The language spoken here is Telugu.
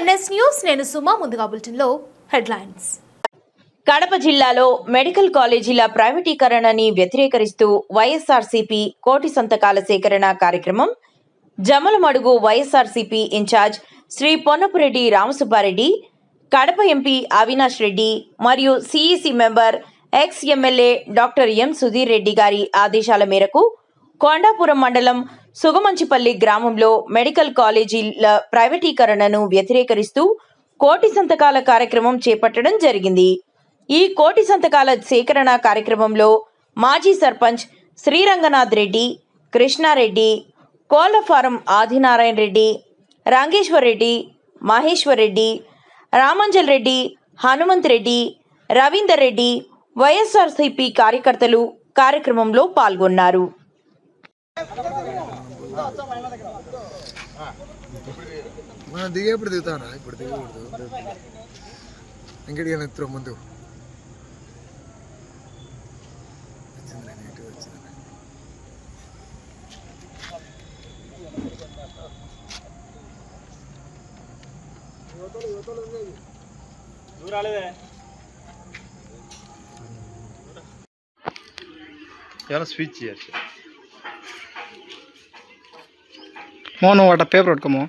ఎన్ఎస్ న్యూస్ నేను సుమా ముందుగా బులెటిన్లో హెడ్లైన్స్. కడప జిల్లాలో మెడికల్ కాలేజీల ప్రైవేటీకరణని వ్యతిరేకరిస్తూ వైఎస్ఆర్సీపీ కోటి సంతకాల సేకరణ కార్యక్రమం. Jammalamadugu YSRCP incharge Shri Ponnapureddy Ramasubbareddy Kadapa MP Avinash Reddy మరియు CEC member ex MLA doctor M Sudheer Reddy గారి ఆదేశాల మేరకు కొండాపురం మండలం సుగమంచిపల్లి గ్రామంలో మెడికల్ కాలేజీల ప్రైవేటీకరణను వ్యతిరేకరిస్తూ కోటి సంతకాల కార్యక్రమం చేపట్టడం జరిగింది. ఈ కోటి సంతకాల సేకరణ కార్యక్రమంలో మాజీ సర్పంచ్ శ్రీరంగనాథ్ రెడ్డి కృష్ణారెడ్డి కోళ్ళఫారం ఆదినారాయణ రెడ్డి రంగేశ్వర్ రెడ్డి మహేశ్వర్ రెడ్డి రామంజల్ రెడ్డి హనుమంత్ రెడ్డి రవీందర్ రెడ్డి వైఎస్ఆర్సీపీ కార్యకర్తలు కార్యక్రమంలో పాల్గొన్నారు. మనం దిగేప్పుడు దిగుతానా ఇప్పుడు దిగకూడదు ఇంకటి ఎత్తురు ముందు వచ్చిందిలే, నీట్గా వచ్చిందిలే. ఏమైనా స్విచ్ చేయొచ్చు మో నువ్వు అట్ట పేపర్ పట్టుకోమో